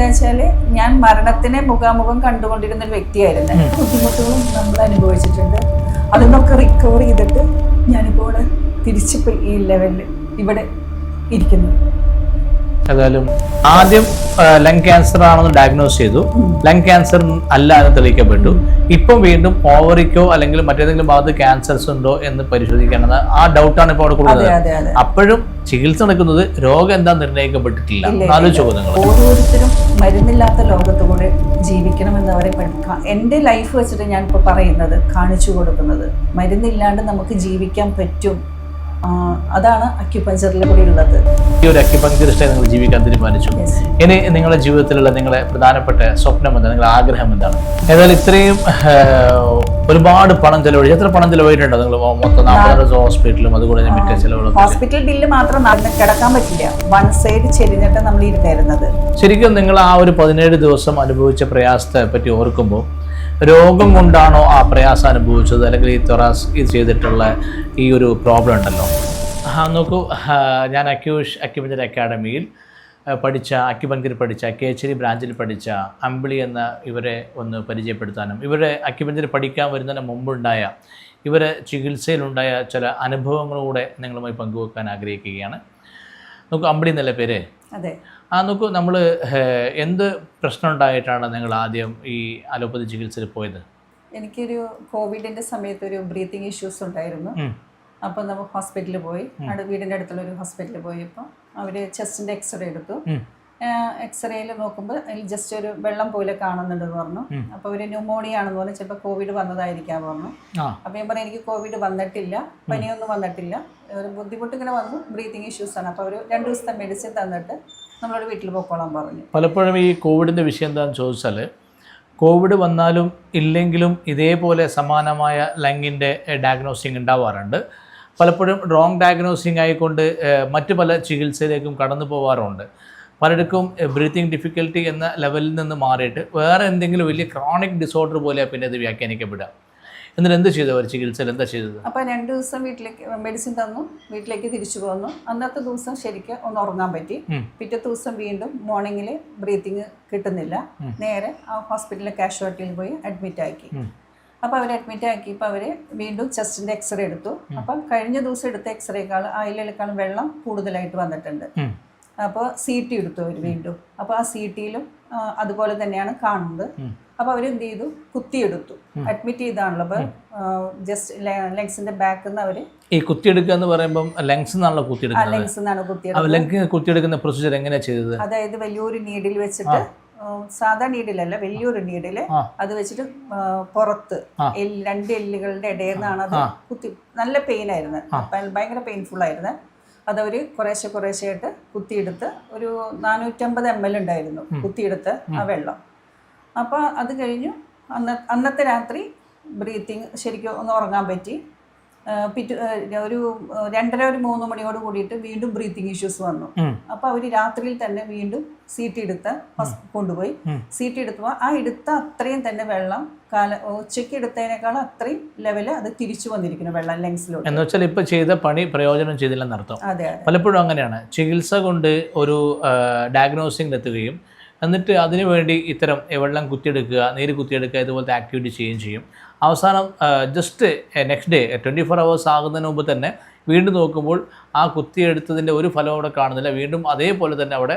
എന്താ വെച്ചാൽ ഞാൻ മരണത്തിനെ മുഖാമുഖം കണ്ടുകൊണ്ടിരുന്ന ഒരു വ്യക്തിയായിരുന്നു. ബുദ്ധിമുട്ടുകളും നമ്മൾ അനുഭവിച്ചിട്ടുണ്ട്. അതിനൊക്കെ റിക്കവർ ചെയ്തിട്ട് ഞാനിപ്പോൾ ഇവിടെ തിരിച്ചിപ്പോൾ ഈ ലെവലിൽ ഇവിടെ ഇരിക്കുന്നു. ഏതായാലും ആദ്യം ലങ് ക്യാൻസർ ആണെന്ന് ഡയഗ്നോസ് ചെയ്തു. ലങ് ക്യാൻസർ അല്ല എന്ന് തെളിയിക്കപ്പെട്ടു. ഇപ്പം വീണ്ടും ഓവറിക്കോ അല്ലെങ്കിൽ മറ്റേതെങ്കിലും ഭാഗത്ത് ക്യാൻസർസ് ഉണ്ടോ എന്ന് പരിശോധിക്കേണ്ടത് ആ ഡൗട്ടാണ് ഇപ്പോൾ അവിടെ അതെ അപ്പോഴും ചികിത്സ നടക്കുന്നത് രോഗം എന്താ നിർണയിക്കപ്പെട്ടിട്ടില്ല. ആലോചിച്ചു ചോദ്യങ്ങൾ ഓരോരുത്തരും മരുന്നില്ലാത്ത ലോകത്ത് കൂടെ ജീവിക്കണമെന്ന് അവരെ പഠിക്കാം എന്റെ ലൈഫ് വെച്ചിട്ട് ഞാൻ ഇപ്പോൾ പറയുന്നത് കാണിച്ചു കൊടുക്കുന്നത്. മരുന്നില്ലാണ്ട് നമുക്ക് ജീവിക്കാൻ പറ്റും. അതാണ് അക്യുപഞ്ചറിലെ കൂടി ഉള്ളത് ഈ ഒരു അക്യുപങ്ക്ചറിസ്റ്റായി നിങ്ങൾ ജീവിക്കാൻ തീരുമാനിച്ചു. ഇനി നിങ്ങളുടെ ജീവിതത്തിലുള്ള നിങ്ങളുടെ പ്രധാനപ്പെട്ട സ്വപ്നം എന്താണ്? നിങ്ങളുടെ ആഗ്രഹം എന്താണ്? ഏതായാലും ഇത്രയും ഒരുപാട് പണം ചെലവഴിച്ചു. എത്ര പണം ചെലവഴിച്ചിട്ടുണ്ടോ? നിങ്ങൾ മൊത്തം നാൽപ്പത് ഹോസ്പിറ്റലും അതുകൂടെ ഞാൻ മറ്റേ ചെലവുകളും ഹോസ്പിറ്റൽ ബില്ല് മാത്രം കിടക്കാൻ പറ്റില്ല. വൺ സൈഡ് ചെരിഞ്ഞിട്ട് നമ്മൾ ഇരുന്നായിരുന്നത് ശരിക്കും നിങ്ങൾ ആ ഒരു പതിനേഴ് ദിവസം അനുഭവിച്ച പ്രയാസത്തെ പറ്റി ഓർക്കുമ്പോൾ രോഗം കൊണ്ടാണോ ആ പ്രയാസം അനുഭവിച്ചത്? അല്ലെങ്കിൽ ഈ തൊറാസ് ഇത് ചെയ്തിട്ടുള്ള ഈ ഒരു പ്രോബ്ലം ഉണ്ടല്ലോ? നോക്കൂ. ഞാൻ അക്യൂഷ് അക്യുപഞ്ചർ അക്കാഡമിയിൽ പഠിച്ച അക്യുപഞ്ചർ പഠിച്ച കേച്ചേരി ബ്രാഞ്ചിൽ പഠിച്ച അമ്പിളി എന്ന ഇവരെ ഒന്ന് പരിചയപ്പെടുത്താനും ഇവരെ അക്യുപഞ്ചർ പഠിക്കാൻ വരുന്നതിന് മുമ്പുണ്ടായ ഇവരെ ചികിത്സയിലുണ്ടായ ചില അനുഭവങ്ങളൂടെ നിങ്ങളുമായി പങ്കുവെക്കാൻ ആഗ്രഹിക്കുകയാണ്. നോക്കൂ അമ്പിളി എന്നല്ല പേര്? അതെ. ആ നോക്കൂ നമ്മൾ എന്ത് പ്രശ്നം ഉണ്ടായിട്ടാണ് നിങ്ങൾ ആദ്യം ഈ അലോപ്പതി ചികിത്സയിൽ പോയത്? എനിക്കൊരു കോവിഡിന്റെ സമയത്ത് ഒരു ബ്രീത്തിങ് ഇഷ്യൂസ് ഉണ്ടായിരുന്നു. അപ്പൊ അപ്പോൾ നമ്മൾ ഹോസ്പിറ്റലിൽ പോയി. അവിടെ വീടിന്റെ അടുത്തുള്ള ഒരു ഹോസ്പിറ്റലിൽ പോയപ്പോൾ അവർ ചെസ്റ്റിന്റെ എക്സ്റേ എടുത്തു. എക്സ്റേയിൽ നോക്കുമ്പോൾ അതിൽ ജസ്റ്റ് ഒരു വെള്ളം പോലെ കാണുന്നുണ്ടെന്ന് പറഞ്ഞു. അപ്പൊ അപ്പോൾ ഒരു ന്യൂമോണിയ ആണെന്ന് പറഞ്ഞു. ചിലപ്പോൾ കോവിഡ് വന്നതായിരിക്കാം പറഞ്ഞു. അപ്പൊ ഞാൻ പറഞ്ഞു എനിക്ക് കോവിഡ് വന്നിട്ടില്ല. പനിയൊന്നും വന്നിട്ടില്ല. ഒരു ബുദ്ധിമുട്ട് ഇങ്ങനെ വന്നു. ബ്രീതിങ് ഇഷ്യൂസ് ആണ്. അപ്പൊ ഒരു രണ്ട് ദിവസത്തെ മെഡിസിൻ തന്നിട്ട് നമ്മളോട് വീട്ടിൽ പോയിക്കോളാൻ പറഞ്ഞു. പലപ്പോഴും ഈ കോവിഡിന്റെ വിഷയം എന്താണെന്ന് ചോദിച്ചാൽ കോവിഡ് വന്നാലും ഇല്ലെങ്കിലും ഇതേപോലെ സമാനമായ ലങ്ങിന്റെ ഡയഗ്നോസിങ് ഉണ്ടാവാറുണ്ട്. പലപ്പോഴും റോങ് ഡയഗ്നോസിങ് ആയിക്കൊണ്ട് മറ്റു പല ചികിത്സയിലേക്കും കടന്നു പോകാറുണ്ട് പലർക്കും ബ്രീത്തിങ് ഡിഫിക്കൽട്ടി എന്ന ലെവലിൽ നിന്ന് മാറിയിട്ട് വേറെ എന്തെങ്കിലും വലിയ ക്രോണിക് ഡിസോർഡർ പോലെ പിന്നെ ഇത് വ്യാഖ്യാനിക്കപ്പെടുക. എന്നിട്ട് എന്ത് ചെയ്തു അവർ ചികിത്സയിൽ എന്താ ചെയ്തത്? അപ്പോൾ രണ്ട് ദിവസം വീട്ടിലേക്ക് മെഡിസിൻ തന്നു വീട്ടിലേക്ക് തിരിച്ചു പോന്നു. അന്നത്തെ ദിവസം ശരിക്കും ഒന്ന് ഉറങ്ങാൻ പറ്റി. പിറ്റത്തെ പിറ്റേ ദിവസം വീണ്ടും മോർണിംഗിൽ ബ്രീത്തിങ് കിട്ടുന്നില്ല. നേരെ ആ ഹോസ്പിറ്റലിലെ കാഷ്വാലിറ്റിയിൽ പോയി അഡ്മിറ്റ് ആക്കി. അപ്പം അപ്പോൾ അവർ അഡ്മിറ്റ് ആക്കിയപ്പോൾ അവർ വീണ്ടും ചെസ്റ്റിന്റെ എക്സ്റേ എടുത്തു. അപ്പം കഴിഞ്ഞ ദിവസം എടുത്ത എക്സ്റേക്കാൾ അയിലേക്കാളും വെള്ളം കൂടുതലായിട്ട് വന്നിട്ടുണ്ട്. അപ്പോൾ സി ടി എടുത്തു അവർ വീണ്ടും. അപ്പോൾ ആ സി ടിയിലും അതുപോലെ തന്നെയാണ് കാണുന്നത്. അപ്പോൾ അവരെന്ത് ചെയ്തു? കുത്തിയെടുത്തു അഡ്മിറ്റ് ചെയ്താണല്ലോ. അപ്പോൾ ജസ്റ്റ് ലെങ്സിന്റെ ബാക്കിൽ നിന്ന് അവർ ഈ കുത്തിയെടുക്കുക എന്ന് പറയുമ്പോൾ ലങ്സ് നിന്നാണല്ലോ ആ കുത്തിയെടുക്കുന്നത് ലെങ്സ് നിന്നാണ് കുത്തിയെടുക്കുന്ന പ്രൊസീജർ എങ്ങനെയാണ് ചെയ്തത്? അതായത് വലിയൊരു നീഡിൽ വെച്ചിട്ട് സാധാ നീഡിലല്ല വലിയൊരു നീഡിൽ അത് വെച്ചിട്ട് പുറത്ത് രണ്ട് എല്ലുകളുടെ ഇടയിൽ നിന്നാണ് അത് കുത്തി നല്ല പെയിൻ ആയിരുന്നു. ഭയ- ഭയങ്കര പെയിൻഫുൾ ആയിരുന്നു. അതവർ കുറേശ്ശെ കുറേശ്ശെ ആയിട്ട് കുത്തിയെടുത്ത് ഒരു നാനൂറ്റമ്പത് എം എൽ ഉണ്ടായിരുന്നു കുത്തിയെടുത്ത് ആ വെള്ളം. അപ്പോൾ അത് കഴിഞ്ഞു. അന്ന അന്നത്തെ രാത്രി ബ്രീത്തിങ് ശരിക്കും ഒന്ന് ഉറങ്ങാൻ പറ്റി. പിറ്റേ ഒരു രണ്ടര ഒരു മൂന്ന് മണിയോട് കൂടിയിട്ട് വീണ്ടും ബ്രീത്തിങ് ഇഷ്യൂസ് വന്നു. അപ്പൊ അവർ അവർ രാത്രിയിൽ തന്നെ വീണ്ടും സീറ്റ് എടുത്ത് കൊണ്ടുപോയി. സീറ്റ് എടുത്തപ്പോൾ ആ എടുത്ത അത്രയും തന്നെ വെള്ളം കാല ഉച്ചയ്ക്ക് എടുത്തതിനേക്കാൾ അത്രയും ലെവൽ അത് തിരിച്ചു വന്നിരിക്കുന്നു വെള്ളം ലെങ്സിലോട്ട്. എന്ന് വെച്ചാൽ ഇപ്പൊ ചെയ്ത പണി പ്രയോജനം ചെയ്തില്ലെന്ന് അർത്ഥം. അതെ പലപ്പോഴും അങ്ങനെയാണ്. ചികിത്സ കൊണ്ട് ഒരു ഡയഗ്നോസിംഗ് എത്തുകയും എന്നിട്ട് അതിനുവേണ്ടി ഇത്തരം വെള്ളം കുത്തിയെടുക്കുക നീര് കുത്തിയെടുക്കുക ഇതുപോലത്തെ ആക്ടിവിറ്റി ചെയ്യുകയും ചെയ്യും. അവസാനം just next day twenty four hours ആകുന്നതിന് മുമ്പ് തന്നെ വീണ്ടും നോക്കുമ്പോൾ ആ കുത്തിയെടുത്തതിന്റെ ഒരു ഫലം അവിടെ കാണുന്നില്ല. വീണ്ടും അതേപോലെ തന്നെ അവിടെ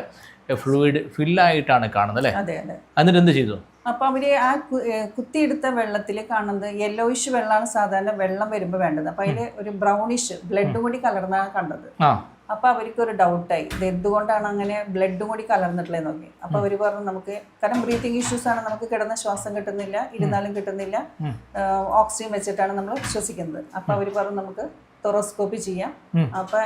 ഫ്ലൂയിഡ് ഫില്ലായിട്ടാണ് കാണുന്നത് അല്ലേ? എന്നിട്ട് എന്ത് ചെയ്തു? അപ്പോൾ അവർ ആ കുത്തിയെടുത്ത വെള്ളത്തിൽ കാണുന്നത് യെല്ലോയിഷ് വെള്ളമാണ് സാധാരണ വെള്ളം വരുമ്പോൾ വേണ്ടത്. അപ്പോൾ അതിൽ ഒരു ബ്രൗണിഷ് ബ്ലഡ് കൂടി കലർന്നാണ് കണ്ടത്. ആ. അപ്പോൾ അവർക്ക് ഒരു ഡൗട്ടായി ഇത് എന്തുകൊണ്ടാണ് അങ്ങനെ ബ്ലഡും കൂടി കലർന്നിട്ടുള്ളത് നോക്കി അപ്പോൾ അവർ പറഞ്ഞു നമുക്ക് കാരണം ബ്രീത്തിങ് ഇഷ്യൂസ് ആണ് നമുക്ക് കിടന്ന ശ്വാസം കിട്ടുന്നില്ല ഇരുന്നാലും കിട്ടുന്നില്ല. ഓക്സിജൻ വെച്ചിട്ടാണ് നമ്മൾ ശ്വസിക്കുന്നത്. അപ്പോൾ അവർ പറഞ്ഞു നമുക്ക് തൊറോസ്കോപ്പി ചെയ്യാം. അപ്പൊ അപ്പോൾ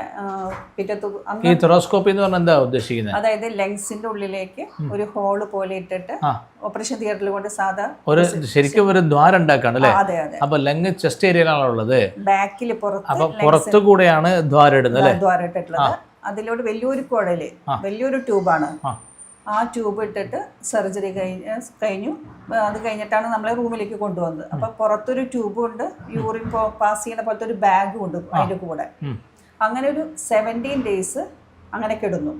പിറ്റേ തു- ഈ തൊറോസ്കോപ്പി എന്ന് പറഞ്ഞാൽ എന്താ ഉദ്ദേശിക്കുന്നത് അതായത് ലങ്സിന്റെ ഉള്ളിലേക്ക് ഒരു ഹോൾ പോലെ ഇട്ടിട്ട് ഓപ്പറേഷൻ തിയേറ്ററിൽ കൊണ്ട് സാധാ ഒരു ശരിക്കും ഒരു ദ്വാരം ഉണ്ടാക്കാണ് അല്ലേ? അതെ അതെ. അപ്പൊ ലങ് ചെസ്റ്റ് ഏരിയയിലാണ് ഉള്ളത്? ബാക്കിൽ പുറത്ത് അപ്പൊ പുറത്തു കൂടെയാണ് ദ്വാരം ഇടുന്നത് ദ്വാരം ഇട്ടിട്ടുള്ളത്. അതിലൂടെ വലിയൊരു കുഴൽ വലിയൊരു ട്യൂബാണ് ആ. ട്യൂബ് ഇട്ടിട്ട് സർജറി കഴിഞ്ഞ് കഴിഞ്ഞു. അത് കഴിഞ്ഞിട്ടാണ് നമ്മളെ റൂമിലേക്ക് കൊണ്ടുവന്നത്. അപ്പൊ പുറത്തൊരു ട്യൂബും ഉണ്ട് യൂറിൻ പാസ് ചെയ്യുന്ന പോലത്തെ ഒരു ബാഗും ഉണ്ട് അതിന്റെ കൂടെ. അങ്ങനെ ഒരു സെവന്റീൻ ഡേയ്സ് അങ്ങനെ കിടന്നു.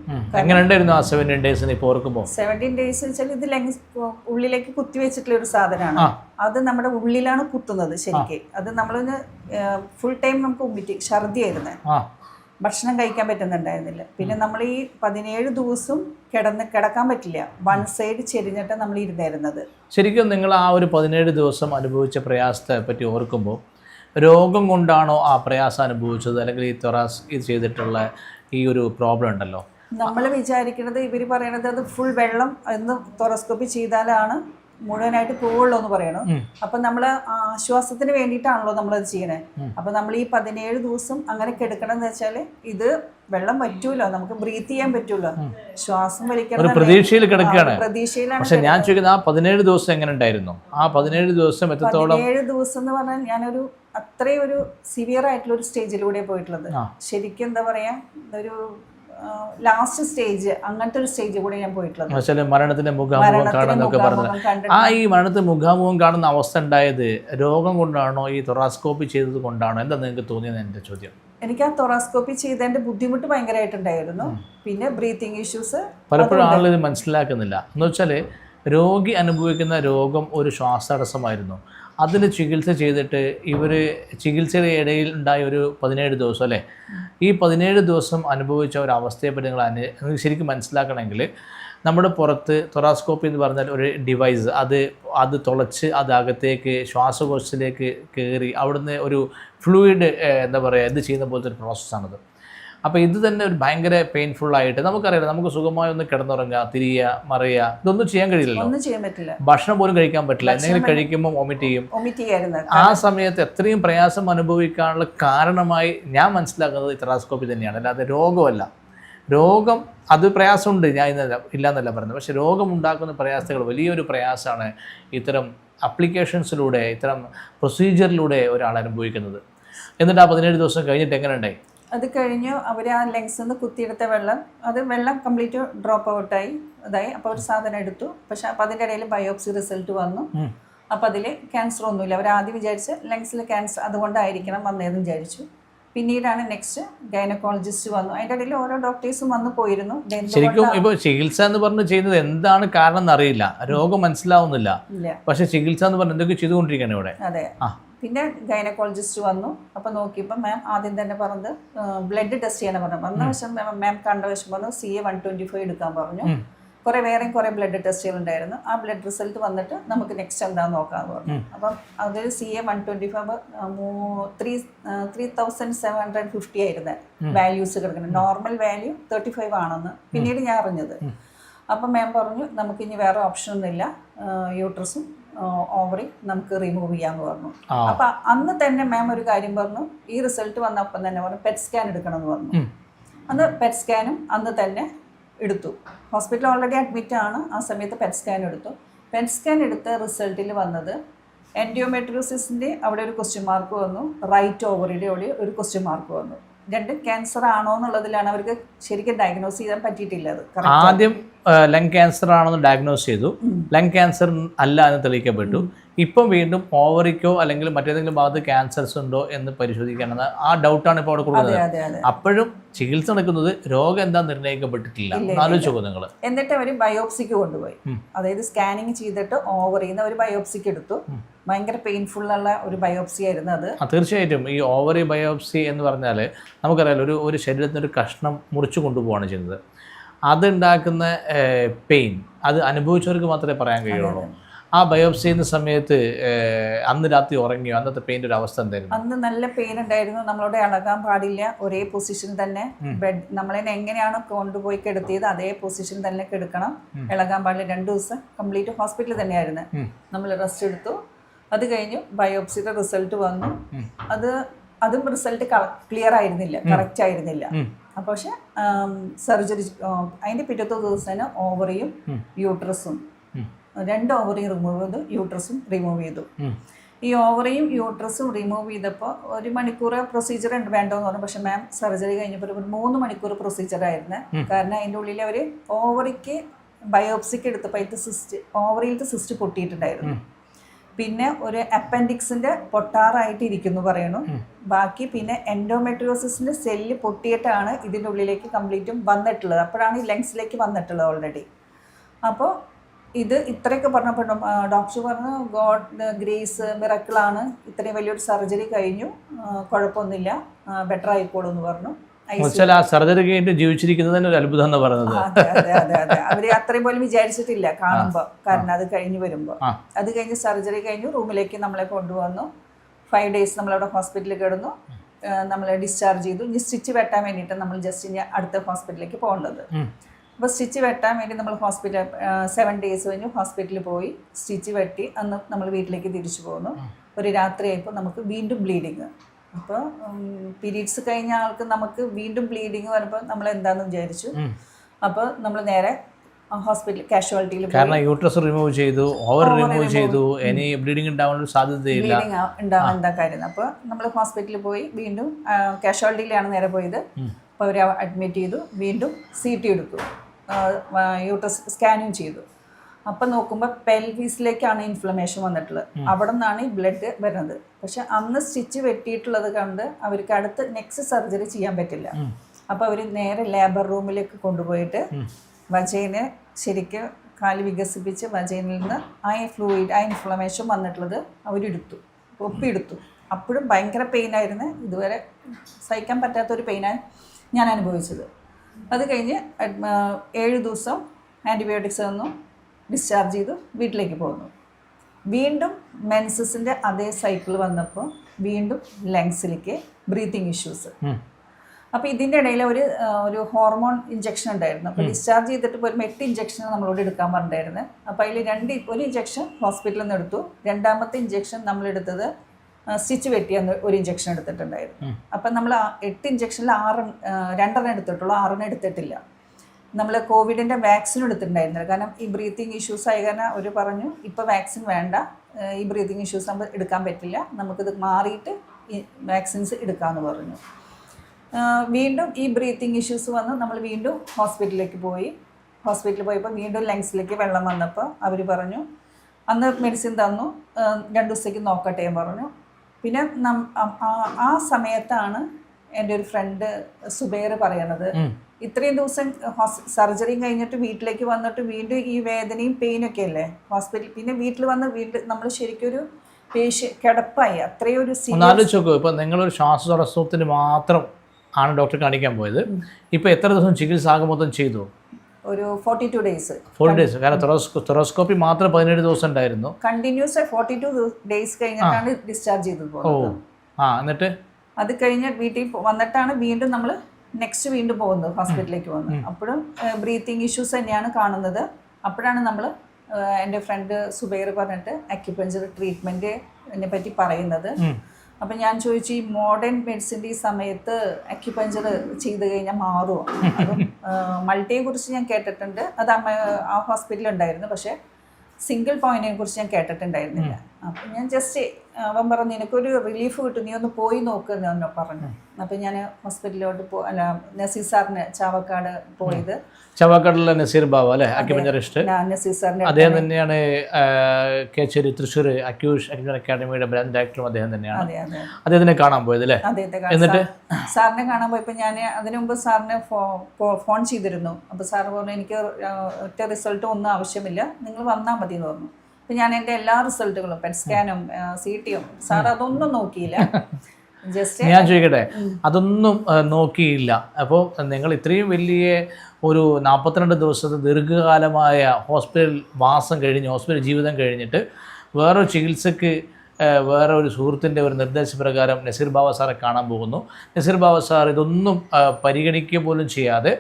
സെവന്റീൻ ഡേയ്സ് വെച്ചാൽ ഇത് ലെങ്സ് ഉള്ളിലേക്ക് കുത്തി വെച്ചിട്ടുള്ള ഒരു സാധനമാണ്. അത് നമ്മുടെ ഉള്ളിലാണ് കുത്തുന്നത് ശരിക്ക്. അത് നമ്മളൊന്ന് ഫുൾ ടൈം നമുക്ക് ഉമ്മിറ്റി ഛർദിയായിരുന്നു ആ. ഭക്ഷണം കഴിക്കാൻ പറ്റുന്നുണ്ടായിരുന്നില്ല. പിന്നെ നമ്മൾ ഈ പതിനേഴ് ദിവസം കിടന്ന് കിടക്കാൻ പറ്റില്ല. വൺ സൈഡ് ചെരിഞ്ഞിട്ട് നമ്മൾ ഇരുന്നായിരുന്നത്. ശരിക്കും നിങ്ങൾ ആ ഒരു പതിനേഴ് ദിവസം അനുഭവിച്ച പ്രയാസത്തെ പറ്റി ഓർക്കുമ്പോൾ രോഗം കൊണ്ടാണോ ആ പ്രയാസം അനുഭവിച്ചത്? അല്ലെങ്കിൽ ഈ തൊറാസ് ഇത് ചെയ്തിട്ടുള്ള ഈ ഒരു പ്രോബ്ലം ഉണ്ടല്ലോ? നമ്മൾ വിചാരിക്കുന്നത് ഇവർ പറയണത് അത് ഫുൾ വെള്ളം എന്ന് തൊറസ്കോപ്പി ചെയ്താലാണ് മുഴുവനായിട്ട് പോവുള്ളൂ എന്ന് പറയണം. അപ്പൊ നമ്മൾ ആശ്വാസത്തിന് വേണ്ടിയിട്ടാണല്ലോ നമ്മളത് ചെയ്യണേ. അപ്പൊ നമ്മൾ ഈ പതിനേഴ് ദിവസം അങ്ങനെ കിടക്കണം എന്ന് വെച്ചാൽ ഇത് വെള്ളം പറ്റൂലോ. നമുക്ക് ബ്രീത്ത് ചെയ്യാൻ പറ്റൂലോ. ശ്വാസം വലിക്കണം? പ്രതീക്ഷയിൽ കിടക്കുകയാണ്. പ്രതീക്ഷയിലാണ് പക്ഷെ ഞാൻ ചോദിക്കുന്നത് ആ പതിനേഴ് ദിവസം എങ്ങനെ ഉണ്ടായിരുന്നു? ആ പതിനേഴ് ദിവസം എത്രത്തോളം പതിനേഴ് ദിവസം എന്ന് പറഞ്ഞാൽ ഞാനൊരു അത്രയും ഒരു സിവിയർ ആയിട്ടുള്ള ഒരു സ്റ്റേജിലൂടെ പോയിട്ടുള്ളത്. ശരിക്കും എന്താ പറയാ? ഒരു ലാസ്റ്റ് സ്റ്റേജ് അങ്ങനത്തെ ഒരു സ്റ്റേജ് കൂടെ ഞാൻ പോയിട്ടുള്ളത്. മരണത്തിന്റെ മുഖാമുഖം കാണുന്നൊക്കെ പറഞ്ഞത്. ആ ഈ മരണത്തിന് മുഖാമുഖം കാണുന്ന അവസ്ഥ ഉണ്ടായത് രോഗം കൊണ്ടാണോ ഈ തൊറാസ്കോപ്പി ചെയ്തത് കൊണ്ടാണോ? എന്താ നിങ്ങൾക്ക് തോന്നിയത് എന്റെ ചോദ്യം? എനിക്ക് ആ തൊറാസ്കോപ്പി ചെയ്തതിന്റെ ബുദ്ധിമുട്ട് ഭയങ്കരമായിട്ടുണ്ടായിരുന്നു പിന്നെ ബ്രീത്തിങ് ഇഷ്യൂസ് പലപ്പോഴും ആളുകൾ ഇത് മനസ്സിലാക്കുന്നില്ല. എന്ന് വെച്ചാൽ രോഗി അനുഭവിക്കുന്ന രോഗം ഒരു ശ്വാസതടസ്സമായിരുന്നു. അതിന് ചികിത്സ ചെയ്തിട്ട് ഇവർ ചികിത്സയുടെ ഇടയിൽ ഉണ്ടായ ഒരു പതിനേഴ് ദിവസം അല്ലേ? ഈ പതിനേഴ് ദിവസം അനുഭവിച്ച ഒരു അവസ്ഥയെപ്പറ്റി നിങ്ങൾ അനു ശരിക്കും മനസ്സിലാക്കണമെങ്കിൽ നമ്മുടെ പുറത്ത് തൊറാസ്കോപ്പി എന്ന് പറഞ്ഞാൽ ഒരു ഡിവൈസ് അത് അത് തുളച്ച് അത് അകത്തേക്ക് ശ്വാസകോശത്തിലേക്ക് കയറി അവിടുന്ന് ഒരു ഫ്ലൂയിഡ് എന്താ പറയുക ഇത് ചെയ്യുന്ന പോലത്തെ ഒരു പ്രോസസ്സാണത് അപ്പോൾ ഇത് തന്നെ ഒരു ഭയങ്കര പെയിൻഫുൾ ആയിട്ട് നമുക്കറിയാം നമുക്ക് സുഖമായി ഒന്ന് കിടന്നുറങ്ങുക തിരിയുക മറിയുക ഇതൊന്നും ചെയ്യാൻ കഴിയില്ല ഒന്നും ചെയ്യാൻ പറ്റില്ല. ഭക്ഷണം പോലും കഴിക്കാൻ പറ്റില്ല. എന്തെങ്കിലും കഴിക്കുമ്പോൾ വൊമിറ്റ് ചെയ്യും. ആ സമയത്ത് എത്രയും പ്രയാസം അനുഭവിക്കാനുള്ള കാരണമായി ഞാൻ മനസ്സിലാക്കുന്നത് ഇത്രാസ്കോപ്പി തന്നെയാണ്. അല്ലാതെ രോഗമല്ല. രോഗം അത് പ്രയാസമുണ്ട്. ഞാൻ ഇന്നല്ല ഇല്ലയെന്നല്ല പറയുന്നത് പക്ഷേ രോഗമുണ്ടാക്കുന്ന പ്രയാസങ്ങൾ വലിയൊരു പ്രയാസമാണ് ഇത്തരം അപ്ലിക്കേഷൻസിലൂടെ ഇത്തരം പ്രൊസീജിയറിലൂടെ ഒരാൾ അനുഭവിക്കുന്നത്. എന്നിട്ട് ആ പതിനേഴ് ദിവസം കഴിഞ്ഞിട്ട് എങ്ങനെ ഉണ്ടായി അത് കഴിഞ്ഞു അവർ ആ ലെങ്സ് നിന്ന് കുത്തിയെടുത്ത വെള്ളം അത് വെള്ളം കംപ്ലീറ്റ് ഡ്രോപ്പ് ഔട്ടായി അതായി. അപ്പോൾ ഒരു സാധനം എടുത്തു. പക്ഷെ അപ്പോൾ അതിന്റെ ഇടയിൽ ബയോപ്സി റിസൾട്ട് വന്നു. അപ്പോൾ അതിൽ ക്യാൻസർ ഒന്നുമില്ല. അവർ ആദ്യം വിചാരിച്ച് ലെങ്സിൽ ക്യാൻസർ അതുകൊണ്ടായിരിക്കണം വന്നതെന്ന് വിചാരിച്ചു. പിന്നീടാണ് നെക്സ്റ്റ് ഗൈനക്കോളജിസ്റ്റ് വന്നു. അതിന്റെ ഇടയിൽ ഓരോ ഡോക്ടേഴ്സും വന്നു പോയിരുന്നു. ശരിക്കും ഇപ്പോൾ ചികിത്സ എന്ന് പറഞ്ഞ് ചെയ്യുന്നത് എന്താണ് കാരണം എന്നറിയില്ല രോഗം മനസ്സിലാവുന്നില്ല. പക്ഷേ ചികിത്സ എന്ന് പറഞ്ഞ് എന്തൊക്കെ ചെയ്തുകൊണ്ടിരിക്കുകയാണ് ഇവിടെ. അതെ. ആ. പിന്നെ ഗൈനക്കോളജിസ്റ്റ് വന്നു. അപ്പോൾ നോക്കിയപ്പോൾ മാം ആദ്യം തന്നെ പറഞ്ഞത് ബ്ലഡ് ടെസ്റ്റ് ചെയ്യാൻ പറഞ്ഞു വന്ന വശം മാം കണ്ട വശം പറഞ്ഞു C A one twenty five എടുക്കാൻ പറഞ്ഞു. കുറേ വേറെയും കുറേ ബ്ലഡ് ടെസ്റ്റുകൾ ഉണ്ടായിരുന്നു ആ ബ്ലഡ് റിസൾട്ട് വന്നിട്ട് നമുക്ക് നെക്സ്റ്റ് എന്താന്ന് നോക്കാമെന്ന് പറഞ്ഞു. അപ്പം അതിൽ C A one twenty five three three thousand seven hundred fifty ആയിരുന്നു വാല്യൂസ് കിടക്കുന്നത്. നോർമൽ വാല്യൂ തേർട്ടി ഫൈവ് ആണെന്ന് പിന്നീട് ഞാൻ അറിഞ്ഞത്. അപ്പം മാം പറഞ്ഞു നമുക്കിനി വേറെ ഓപ്ഷനൊന്നുമില്ല യൂട്രസും ഓവറി നമുക്ക് റിമൂവ് ചെയ്യാന്ന് പറഞ്ഞു. അപ്പൊ അന്ന് തന്നെ മാം ഒരു കാര്യം പറഞ്ഞു. ഈ റിസൾട്ട് വന്നപ്പം തന്നെ പറഞ്ഞു പെറ്റ് സ്കാൻ എടുക്കണം എന്ന് പറഞ്ഞു അന്ന് പെറ്റ് സ്കാനും അന്ന് തന്നെ എടുത്തു. ഹോസ്പിറ്റൽ ഓൾറെഡി അഡ്മിറ്റ് ആണ്. ആ സമയത്ത് പെറ്റ് സ്കാൻ എടുത്തു. പെറ്റ് സ്കാൻ എടുത്ത റിസൾട്ടിൽ വന്നത് എൻഡിയോമെട്രിയോസിന്റെ അവിടെ ഒരു ക്വസ്റ്റ്യൻ മാർക്ക് വന്നു. റൈറ്റ് ഓവറിയുടെ അവിടെ ഒരു ക്വസ്റ്റ്യൻ മാർക്ക് വന്നു. രണ്ടും ക്യാൻസർ ആണോ എന്നുള്ളതിലാണ് അവർക്ക് ശരിക്കും ഡയഗ്നോസ് ചെയ്യാൻ പറ്റിയിട്ടില്ല അത്. Correct ആയിട്ട്. ആദ്യം ലങ് ക്യാൻസർ ആണെന്ന് ഡയഗ്നോസ് ചെയ്തു. ലങ് ക്യാൻസർ അല്ല എന്ന് തെളിയിക്കപ്പെട്ടു. ഇപ്പം വീണ്ടും ഓവറിക്കോ അല്ലെങ്കിൽ മറ്റേതെങ്കിലും ഭാഗത്ത് ക്യാൻസർസ് ഉണ്ടോ എന്ന് പരിശോധിക്കണമെന്ന് ആ ഡൗട്ടാണ് ഇപ്പോൾ അവിടെ കൂടുതൽ. കൊടുക്കുന്നത് അപ്പോഴും ചികിത്സ നടക്കുന്നത് രോഗം എന്താ നിർണയിക്കപ്പെട്ടിട്ടില്ല. ആലോചിച്ച് നിങ്ങൾ എന്നിട്ട് അവർ ബയോപ്സിക്ക് കൊണ്ടുപോയി. അതായത് സ്കാനിങ് ചെയ്തിട്ട് ഓവറിൽ നിന്ന് ഒരു ബയോപ്സിക്ക് എടുത്തു. ഭയങ്കര പെയിൻഫുൾ ഉള്ള ഒരു ബയോപ്സി ആയിരുന്നു അത്. തീർച്ചയായിട്ടും. ഈ ഓവറി ബയോപ്സി എന്ന് പറഞ്ഞാൽ നമുക്കറിയാലോ ഒരു ഒരു ശരീരത്തിന് ഒരു കഷ്ണം മുറിച്ചു കൊണ്ടുപോവാണ് ചെയ്യുന്നത്. അതുണ്ടാക്കുന്ന പെയിൻ അത് അനുഭവിച്ചവർക്ക് മാത്രമേ പറയാൻ കഴിയുള്ളൂ. ആ ബയോപ്സി ചെയ്യുന്ന സമയത്ത് അന്ന് രാത്രി ഉറങ്ങിയോ? അന്നത്തെ പെയിന്റെ ഒരു അവസ്ഥ എന്തായിരുന്നു? അന്ന് നല്ല പെയിൻ ഉണ്ടായിരുന്നു. നമ്മളോട് ഇളകാൻ പാടില്ല. ഒരേ പൊസിഷൻ തന്നെ ബെഡ് നമ്മളെ എങ്ങനെയാണ് കൊണ്ടുപോയി കിടത്തിയത് അതേ പൊസിഷൻ തന്നെ കിടക്കണം. ഇളകാൻ പാടില്ല. രണ്ടു ദിവസം കംപ്ലീറ്റ് ഹോസ്പിറ്റലിൽ തന്നെയായിരുന്നു. നമ്മൾ റെസ്റ്റ് എടുത്തു. അത് കഴിഞ്ഞു ബയോപ്സിയുടെ റിസൾട്ട് വന്നു. അത് അതും റിസൾട്ട് ക്ലിയർ ആയിരുന്നില്ല കറക്റ്റ് ആയിരുന്നില്ല. അപ്പൊ പക്ഷെ സർജറി അതിന്റെ പിറ്റത്തെ ദിവസം തന്നെ ഓവറിയും യൂട്രസും രണ്ട് ഓവറിയും റിമൂവ് ചെയ്തു യൂട്രസും റിമൂവ് ചെയ്തു. ഈ ഓവറിയും യൂട്രസും റിമൂവ് ചെയ്തപ്പോൾ ഒരു മണിക്കൂർ പ്രൊസീജിയർ ഉണ്ട് വേണ്ടോന്ന് പറഞ്ഞു. പക്ഷെ മാം സർജറി കഴിഞ്ഞപ്പോൾ ഒരു മൂന്ന് മണിക്കൂർ പ്രൊസീജിയർ ആയിരുന്നു. കാരണം അതിന്റെ ഉള്ളിൽ അവർ ഓവറിക്ക് ബയോപ്സിക്ക് എടുത്തപ്പോൾ അതിലത്തെ സിസ്റ്റ് ഓവറിയിലത്തെ സിസ്റ്റ് പൊട്ടിയിട്ടുണ്ടായിരുന്നു. പിന്നെ ഒരു അപ്പൻഡിക്സിന്റെ പൊട്ടാറായിട്ട് ഇരിക്കുന്നു പറയണു ബാക്കി പിന്നെ എൻഡോമെട്രിയോസിന്റെ സെല്ല് പൊട്ടിയിട്ടാണ് ഇതിന്റെ ഉള്ളിലേക്ക് കംപ്ലീറ്റും വന്നിട്ടുള്ളത്. അപ്പോഴാണ് ഈ ലങ്സിലേക്ക് വന്നിട്ടുള്ളത് ഓൾറെഡി അപ്പോൾ ഇത് ഇത്രയൊക്കെ പറഞ്ഞപ്പോൾ ഡോക്ടർ പറഞ്ഞു ഗോഡ് ഗ്രേസ് മിറക്കിളാണ്. ഇത്രയും വലിയൊരു സർജറി കഴിഞ്ഞു. കുഴപ്പമൊന്നുമില്ല. ബെറ്റർ ആയിക്കോളൂ എന്ന് പറഞ്ഞു. വെച്ചാൽ ആ സർജറി കഴിഞ്ഞിട്ട് ജീവിച്ചിരിക്കുന്നതിന് ഒരു അത്ഭുതം എന്ന് പറയുന്നത് അവർ അത്രയും പോലും വിചാരിച്ചിട്ടില്ല കാണുമ്പോ. കാരണം അത് കഴിഞ്ഞ് വരുമ്പോ. അത് കഴിഞ്ഞ് സർജറി കഴിഞ്ഞു റൂമിലേക്ക് നമ്മളെ കൊണ്ടുവന്നു. ഫൈവ് ഡേയ്സ് നമ്മളവിടെ ഹോസ്പിറ്റലിൽ കിടന്നു. നമ്മളെ ഡിസ്ചാർജ് ചെയ്തു. ഇനി സ്റ്റിച്ച് വെട്ടാൻ വേണ്ടിയിട്ട് നമ്മൾ ജസ്റ്റ് ഇനി അടുത്ത ഹോസ്പിറ്റലിലേക്ക് പോകേണ്ടത്. അപ്പോൾ സ്റ്റിച്ച് വെട്ടാൻ വേണ്ടി നമ്മൾ ഹോസ്പിറ്റൽ സെവൻ ഡേയ്സ് കഴിഞ്ഞു ഹോസ്പിറ്റലിൽ പോയി സ്റ്റിച്ച് വെട്ടി അന്ന് നമ്മൾ വീട്ടിലേക്ക് തിരിച്ചു പോന്നു. ഒരു രാത്രിയായപ്പോൾ നമുക്ക് വീണ്ടും ബ്ലീഡിങ് അപ്പോൾ പീരീഡ്സ് കഴിഞ്ഞ ആൾക്ക് നമുക്ക് വീണ്ടും ബ്ലീഡിങ് വരുമ്പോൾ നമ്മൾ എന്താന്ന് വിചാരിച്ചു. അപ്പോൾ നമ്മൾ നേരെ ഹോസ്പിറ്റൽ കാഷ്വാലിറ്റിയിൽ കാരണം യൂട്രസ് റിമൂവ് ചെയ്തു ഓവർ റിമൂവ് ചെയ്തു ഇനി ബ്ലീഡിങ് ഉണ്ടാവാനുള്ള സാധ്യതയില്ല. ഉണ്ടാവാൻ എന്താ കാര്യം? അപ്പോൾ നമ്മൾ ഹോസ്പിറ്റലിൽ പോയി വീണ്ടും കാഷ്വാലിറ്റിയിലാണ് നേരെ പോയത്. അപ്പോൾ അവർ അഡ്മിറ്റ് ചെയ്തു വീണ്ടും സി ടി എടുത്തു. യൂട്രസ് സ്കാനും ചെയ്തു. അപ്പം നോക്കുമ്പോൾ പെൽവീസിലേക്കാണ് ഇൻഫ്ലമേഷൻ വന്നിട്ടുള്ളത്. അവിടെ നിന്നാണ് ഈ ബ്ലഡ് വരുന്നത്. പക്ഷെ അന്ന് സ്റ്റിച്ച് വെട്ടിയിട്ടുള്ളത് കണ്ട് അവർക്ക് അടുത്ത് നെക്സ്റ്റ് സർജറി ചെയ്യാൻ പറ്റില്ല. അപ്പൊ അപ്പോൾ അവർ നേരെ ലേബർ റൂമിലേക്ക് കൊണ്ടുപോയിട്ട് വജയനെ ശരിക്കും കാൽ വികസിപ്പിച്ച് വജൈനിൽ നിന്ന് ആ ഫ്ലൂയിഡ് ആ ഇൻഫ്ലമേഷൻ വന്നിട്ടുള്ളത് അവരെടുത്തു. ഒപ്പിയെടുത്തു. അപ്പോഴും ഭയങ്കര പെയിൻ ആയിരുന്നു. ഇതുവരെ സഹിക്കാൻ പറ്റാത്ത പറ്റാത്തൊരു പെയിനാണ് ഞാൻ അനുഭവിച്ചത്. അത് കഴിഞ്ഞ് ഏഴ് ദിവസം ആന്റിബയോട്ടിക്സ് തന്നു. ഡിസ്ചാർജ് ചെയ്തു വീട്ടിലേക്ക് പോന്നു വീണ്ടും മെൻസസിന്റെ അതേ സൈക്കിൾ വന്നപ്പോൾ വീണ്ടും ലങ്സിലേക്ക് ബ്രീത്തിങ് ഇഷ്യൂസ്. അപ്പോൾ ഇതിന്റെ ഇടയിൽ ഒരു ഒരു ഹോർമോൺ ഇഞ്ചക്ഷൻ ഉണ്ടായിരുന്നു. അപ്പോൾ ഡിസ്ചാർജ് ചെയ്തിട്ട് ഒരു എട്ട് ഇഞ്ചക്ഷൻ നമ്മളോട് എടുക്കാൻ പറഞ്ഞിട്ടായിരുന്നു അപ്പോൾ അതിൽ രണ്ട് ഒരു ഇഞ്ചക്ഷൻ ഹോസ്പിറ്റലിൽ നിന്ന് എടുത്തു. രണ്ടാമത്തെ ഇഞ്ചക്ഷൻ നമ്മളെടുത്തത് സ്റ്റിച്ച് വെട്ടിയെന്ന് ഒരു ഇഞ്ചക്ഷൻ എടുത്തിട്ടുണ്ടായിരുന്നു. അപ്പം നമ്മൾ ആ എട്ട് ഇഞ്ചക്ഷനിൽ ആറ് രണ്ടെണ്ണം എടുത്തിട്ടുള്ളൂ. ആറെണ്ണം എടുത്തിട്ടില്ല. നമ്മൾ കോവിഡിന്റെ വാക്സിൻ എടുത്തിട്ടുണ്ടായിരുന്നില്ല. കാരണം ഈ ബ്രീത്തിങ് ഇഷ്യൂസ് ആയി കാരണം അവർ പറഞ്ഞു ഇപ്പോൾ വാക്സിൻ വേണ്ട. ഈ ബ്രീത്തിങ് ഇഷ്യൂസ് നമ്മൾ എടുക്കാൻ പറ്റില്ല. നമുക്കിത് മാറിയിട്ട് ഈ വാക്സിൻസ് എടുക്കാമെന്ന് പറഞ്ഞു. വീണ്ടും ഈ ബ്രീത്തിങ് ഇഷ്യൂസ് വന്ന് നമ്മൾ വീണ്ടും ഹോസ്പിറ്റലിലേക്ക് പോയി. ഹോസ്പിറ്റലിൽ പോയപ്പോൾ വീണ്ടും ലങ്സിലേക്ക് വെള്ളം വന്നപ്പോൾ അവർ പറഞ്ഞു അന്ന് മെഡിസിൻ തന്നു. രണ്ട് ദിവസത്തേക്ക് നോക്കട്ടെ എന്ന് പറഞ്ഞു. പിന്നെ ആ സമയത്താണ് എന്റെ ഒരു ഫ്രണ്ട് സുബൈർ പറയണത്. ഇത്രയും ദിവസം സർജറി സർജറിയും കഴിഞ്ഞിട്ട് വീട്ടിലേക്ക് വന്നിട്ട് വീണ്ടും ഈ വേദനയും പെയിനൊക്കെ അല്ലേ? ഹോസ്പിറ്റൽ പിന്നെ വീട്ടിൽ വന്ന് വീണ്ടും നമ്മൾ ശരിക്കൊരു പേഷ്യ കിടപ്പായി. അത്രയും ഒരു നോക്കൂ. ഇപ്പം നിങ്ങളൊരു ശ്വാസതടസ്സത്തിന് മാത്രം ആണ് ഡോക്ടർ കാണിക്കാൻ പോയത്. ഇപ്പം എത്ര ദിവസം ചികിത്സ ആകെ മൊത്തം ചെയ്തു? ഒരു forty two days forty days കാരണം തൊറോസ്കോ തൊറോസ്കോപ്പി മാത്രം പതിനേഴ് ദിവസം ഉണ്ടായിരുന്നു. കണ്ടിന്യൂസ് ഫോർട്ടി ടു ഡേയ്സ് കഴിഞ്ഞിട്ടാണ് ഡിസ്ചാർജ് ചെയ്തത് ഓ. ആ എന്നിട്ട്? അത് കഴിഞ്ഞ് വീട്ടിൽ വന്നിട്ടാണ് വീണ്ടും നമ്മൾ നെക്സ്റ്റ് വീണ്ടും പോകുന്നത് ഹോസ്പിറ്റലിലേക്ക് പോകുന്നത് അപ്പോഴും ബ്രീത്തിങ് ഇഷ്യൂസ് തന്നെയാണ് കാണുന്നത്. അപ്പോഴാണ് നമ്മൾ എന്റെ ഫ്രണ്ട് സുബൈർ പറഞ്ഞിട്ട് അക്യുപഞ്ചർ ട്രീറ്റ്മെന്റിനെ പറ്റി പറയുന്നത്. അപ്പം ഞാൻ ചോദിച്ചു ഈ മോഡേൺ മെഡിസിന്റെ ഈ സമയത്ത് അക്യുപഞ്ചർ ചെയ്ത് കഴിഞ്ഞാൽ മാറുമോ മൾട്ടിയെ കുറിച്ച് ഞാൻ കേട്ടിട്ടുണ്ട്. അത് അമ്മ ആ ഹോസ്പിറ്റലിൽ ഉണ്ടായിരുന്നു. പക്ഷേ സിംഗിൾ പോയിന്റിനെ കുറിച്ച് ഞാൻ കേട്ടിട്ടുണ്ടായിരുന്നില്ല. അപ്പം ഞാൻ ജസ്റ്റ് അവൻ പറഞ്ഞു എനിക്കൊരു റിലീഫ് കിട്ടും. നീ ഒന്ന് പോയി നോക്ക് എന്ന് പറഞ്ഞു. അപ്പം ഞാൻ ഹോസ്പിറ്റലിലോട്ട് പോ അല്ല നസീർ സാറിന് ചാവക്കാട് പോയത്. ചാവക്കാടുള്ള നസീർ ബാബു അല്ലേ? അക്യുപഞ്ചറിസ്റ്റ്. നസീർ സാറിന്റെ അദ്ദേഹം തന്നെയാണ് കേച്ചേരി തൃശ്ശൂർ അക്യൂഷ് അക്യുപഞ്ചർ അക്കാഡമിയുടെ ബ്രാൻഡ് ഡയറക്ടറും അദ്ദേഹം തന്നെയാണ്. അദ്ദേഹത്തിനെ കാണാൻ പോയത് അല്ലേ? എന്നിട്ട്? സാറിനെ കാണാൻ പോയപ്പോൾ ഞാൻ അതിനു മുമ്പ് സാറിനെ ഫോൺ ചെയ്തിരുന്നു. അപ്പോൾ സാർ പറഞ്ഞു എനിക്ക് ഒറ്റ റിസൾട്ടും ഒന്നും ആവശ്യമില്ല. നിങ്ങൾ വന്നാൽ മതി എന്ന് പറഞ്ഞു. അപ്പം ഞാൻ എന്റെ എല്ലാ റിസൾട്ടുകളും പെറ്റ് സ്കാനും സി ടിയും സാർ അതൊന്നും നോക്കിയില്ല. ജസ്റ്റ് ഞാൻ ചോദിക്കട്ടെ? അതൊന്നും നോക്കിയില്ല. അപ്പോൾ നിങ്ങൾ ഇത്രയും വലിയ ഒരു നാൽപ്പത്തിരണ്ട് ദിവസത്തെ ദീർഘകാലമായ ഹോസ്പിറ്റൽ മാസം കഴിഞ്ഞ് ഹോസ്പിറ്റൽ ജീവിതം കഴിഞ്ഞിട്ട് വേറൊരു ചികിത്സക്ക് വേറെ ഒരു സുഹൃത്തിന്റെ ഒരു നിർദ്ദേശപ്രകാരം നസീർ ബാബ സാറെ കാണാൻ പോകുന്നു. നസീർ ബാബ സാർ ഇതൊന്നും പരിഗണിക്കുക പോലും ചെയ്യാതെ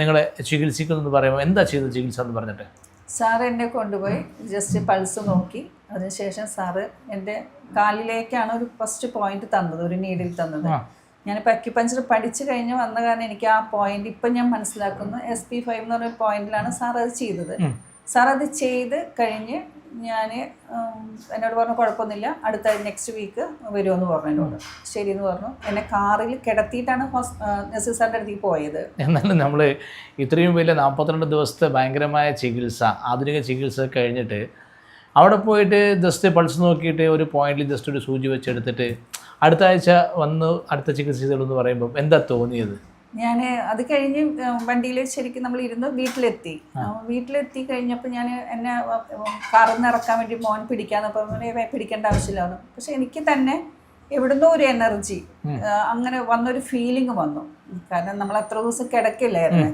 നിങ്ങളെ ചികിത്സിക്കുന്നു എന്ന് പറയുമ്പോൾ എന്താ ചെയ്തത് ചികിത്സ എന്ന് പറഞ്ഞിട്ട്? സാർ എന്നെ കൊണ്ടുപോയി ജസ്റ്റ് പൾസ് നോക്കി. അതിനുശേഷം സാറ് എന്റെ കാലിലേക്കാണ് ഒരു ഫസ്റ്റ് പോയിന്റ് തന്നത് ഒരു നീഡിൽ തന്നത്. ഞാൻ ഞാനിപ്പോൾ അക്യുപഞ്ചർ പഠിച്ചു കഴിഞ്ഞ് വന്ന കാരണം എനിക്ക് ആ പോയിന്റ് ഇപ്പം ഞാൻ മനസ്സിലാക്കുന്നു. എസ് പി ഫൈവ് എന്ന് പറഞ്ഞ പോയിന്റിലാണ് സാർ അത് ചെയ്തത്. സാർ അത് ചെയ്ത് കഴിഞ്ഞ് ഞാൻ എന്നോട് പറഞ്ഞു കുഴപ്പമൊന്നുമില്ല അടുത്ത നെക്സ്റ്റ് വീക്ക് വരുമെന്ന് പറഞ്ഞു എന്നോട്. ശരി എന്ന് പറഞ്ഞു. എന്നെ കാറിൽ കിടത്തിയിട്ടാണ് നസീർ സാറിന്റെ അടുത്തേക്ക് പോയത്. എന്നാലും നമ്മൾ ഇത്രയും വലിയ നാൽപ്പത്തിരണ്ട് ദിവസത്തെ ഭയങ്കരമായ ചികിത്സ ആധുനിക ചികിത്സ കഴിഞ്ഞിട്ട് അവിടെ പോയിട്ട് ജസ്റ്റ് പൾസ് നോക്കിയിട്ട് ഒരു പോയിന്റിൽ ജസ്റ്റ് ഒരു സൂചി വെച്ചെടുത്തിട്ട് അടുത്ത ആഴ്ച വന്ന് അടുത്ത ചികിത്സ ചെയ്തോളൂ എന്ന് പറയുമ്പോൾ എന്താ തോന്നിയത്? ഞാൻ അത് കഴിഞ്ഞ് വണ്ടിയിൽ ശരിക്കും നമ്മൾ ഇരുന്ന് വീട്ടിലെത്തി. വീട്ടിലെത്തി കഴിഞ്ഞപ്പോൾ ഞാൻ എന്നെ കാറിൽ നിന്ന് ഇറക്കാൻ വേണ്ടി മോൻ പിടിക്കാന്ന് പറഞ്ഞു. പിടിക്കേണ്ട ആവശ്യമില്ലാന്ന് പക്ഷെ എനിക്ക് തന്നെ എവിടുന്നോ ഒരു എനർജി അങ്ങനെ വന്നൊരു ഫീലിംഗ് വന്നു. കാരണം നമ്മൾ അത്ര ദിവസം കിടക്കില്ലായിരുന്നു.